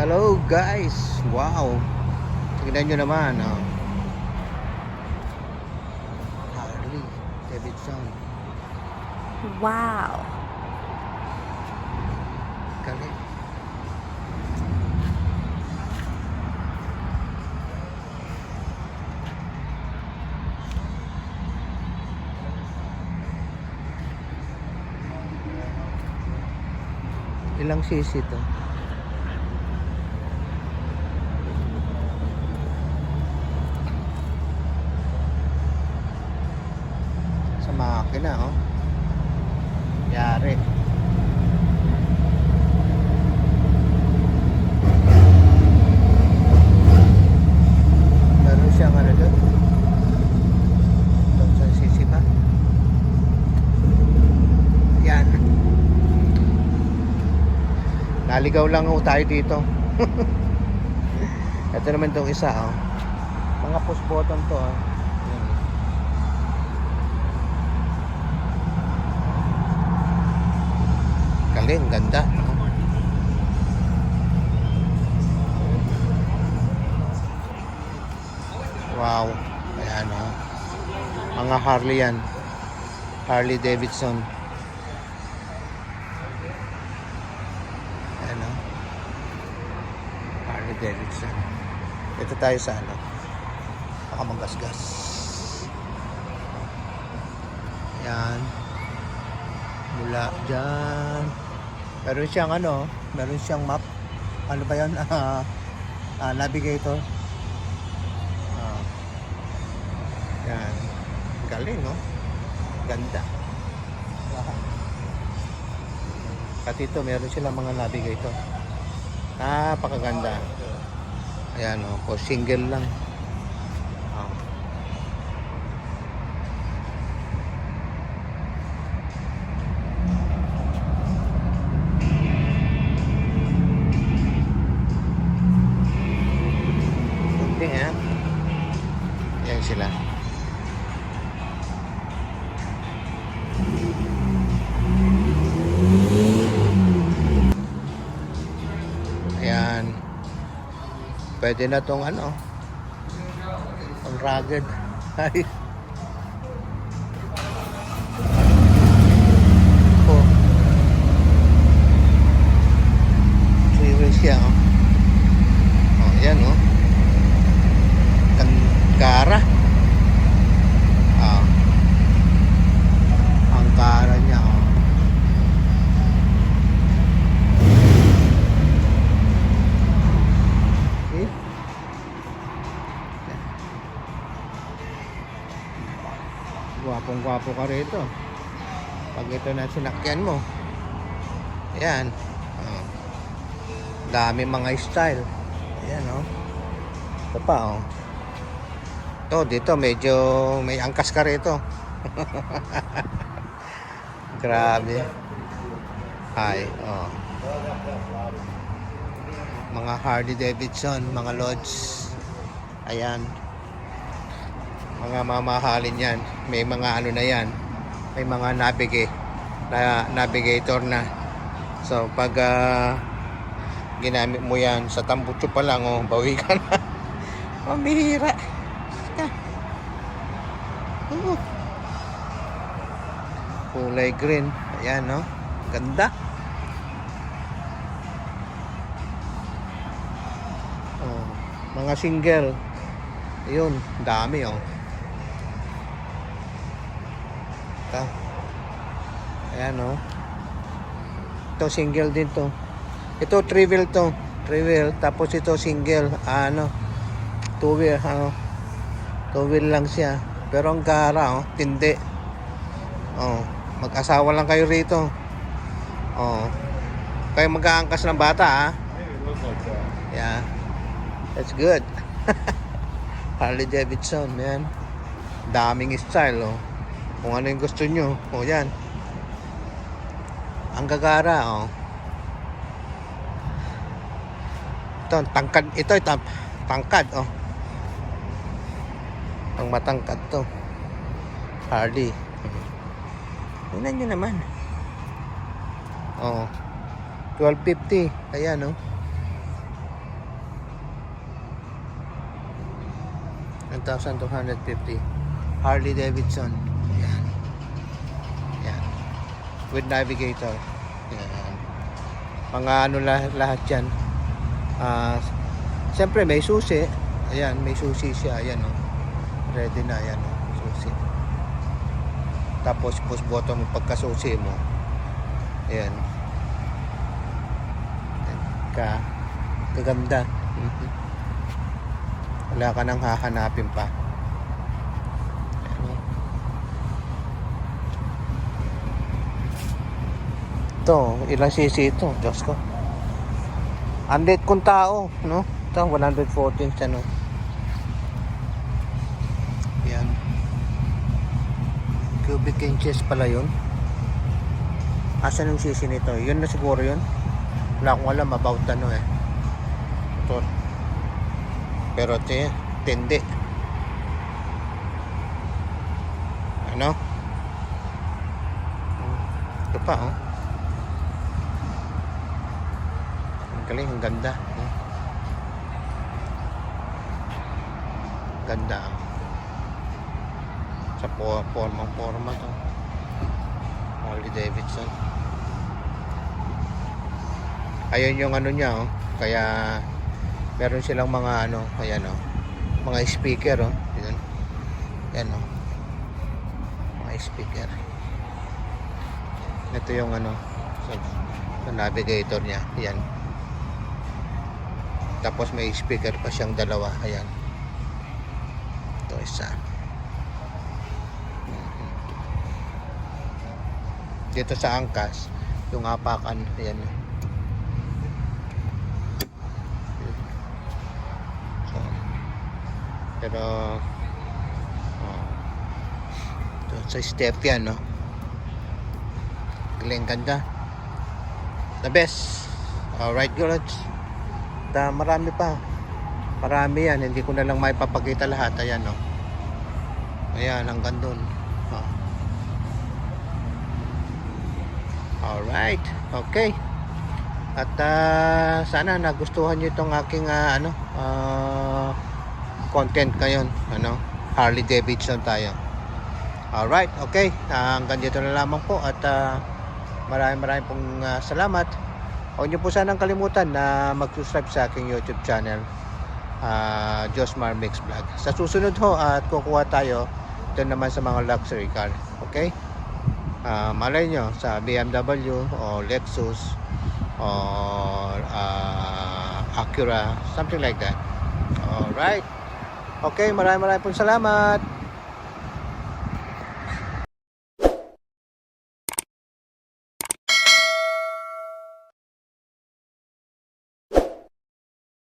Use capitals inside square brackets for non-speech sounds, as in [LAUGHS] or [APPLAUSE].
Hello guys! Wow! Tignan nyo naman. Oh. Harley Davidson. Wow. Galing. Ilang cc to? Makina, oh. Yari. Meron siyang ano doon? Doon sa sisi pa? Yan. Naligaw lang ho tayo dito. [LAUGHS] Ito naman tong isa, oh. Mga push button to, oh. Galing, ganda. Wow. Ayan, oh. Mga Harley yan. Harley Davidson. Ayan, oh. Harley Davidson. Ito tayo sa ano. Baka magasgas. Ayan. Mula dyan. Meron siyang ano, meron siyang map. Ano ba yan? [LAUGHS] Ah, ah, navigator. Ah. Yan. Galing, no? Ganda. Pati ito, meron silang mga navigator. Napakaganda. Ayan, oh, for single lang. Sila. Ayan. Pwede na tong ano. Ang rugged. [LAUGHS] Gwapong gwapo ka rito. Pag ito na sinakyan mo. Ayan. Oh. Dami mga style. Ayan oh. Ito pa oh. Ito dito medyo may angkas ka rito. [LAUGHS] Grabe. Hi. Oh. Mga Harley Davidson, mga Lodge. Ayan. Mga mamahalin yan. May mga ano na yan. May mga navigate na navigator na. So pag ah, ginamit mo yan sa tambutso pa lang oh, bawi ka na. Pambihira. [LAUGHS] Ah. Oh. Kulay green. Ayan, no? Ganda. Oh, mga single. Ayun, dami, oh. Ito. Ayan, oh. Ito, single din to. Ito, wheel to. Wheel. Tapos ito, single. Ah, ano? Two wheel, ano? Two wheel lang siya. Pero ang gara, oh. Tindi. Oh. Mag-asawa lang kayo rito. Oh. Kayo mag-aangkas ng bata, ha? Yeah. That's good. [LAUGHS] Harley Davidson, man. Daming style, oh kung ano yung gusto nyo. O yan. Ang gagara o. Ito tangkad. Ito tam, tangkad o. Ang matangkad to. Harley. Tingnan nyo naman. O. 1250 ayan o. No? 1,250 Harley Davidson. With navigator. Yan. Mga ano lahat, lahat yan. Ah, Siyempre may susi. Ayan, may susi siya. Ayan oh. Ready na yan oh. Susi. Tapos push button yung pagkasusi mo. Ayan. Ka. Kaganda. Mhm. Wala ka nang hahanapin pa. Ito, ilang cc ito? Diyos ko. Ang late kong tao, no? Ito, 114 siya, no? Yan. Cubic inches pala yun. Asan yung sisi nito? Yun na siguro yun. Wala akong alam about ano eh. Ito. Pero ito eh, tindi. Ano? Ito pa, oh. Ang galing, ang ganda. Ganda. Sa po formang forma to. Harley Davidson. Ayun yung ano niya, oh. Kaya meron silang mga ano, ayan oh. Mga speaker, oh. Yan. Yan, oh. Mga speaker. Ito yung ano, sa, sa navigator niya. Yan. Tapos may speaker pa siyang dalawa. Ayan. Ito isa. Dito sa angkas, yung apakan, ayan. So, pero, oh, ito, sa step yan, no? Galing ganda. The best. Alright, girls. Da, marami pa. Marami yan. Hindi ko na lang may papakita lahat. Ayan, no. Ayan, hanggang dun. Oh. Alright. Okay. At ah, sana nagustuhan nyo itong aking ah, ano, ah, content ngayon. Ano, Harley Davidson tayo. Alright, okay. Ah, hanggang dito na lamang po at ah, maraming maraming pong ah, salamat. Huwag niyo po sanang kalimutan na mag-subscribe sa aking YouTube channel, ah Josmar Mix Vlog. Sa susunod ho at kukuha tayo ito naman sa mga luxury car. Okay? Ah, malay nyo sa BMW o Lexus or ah, Acura, something like that. Alright. Okay, maraming maraming pong salamat.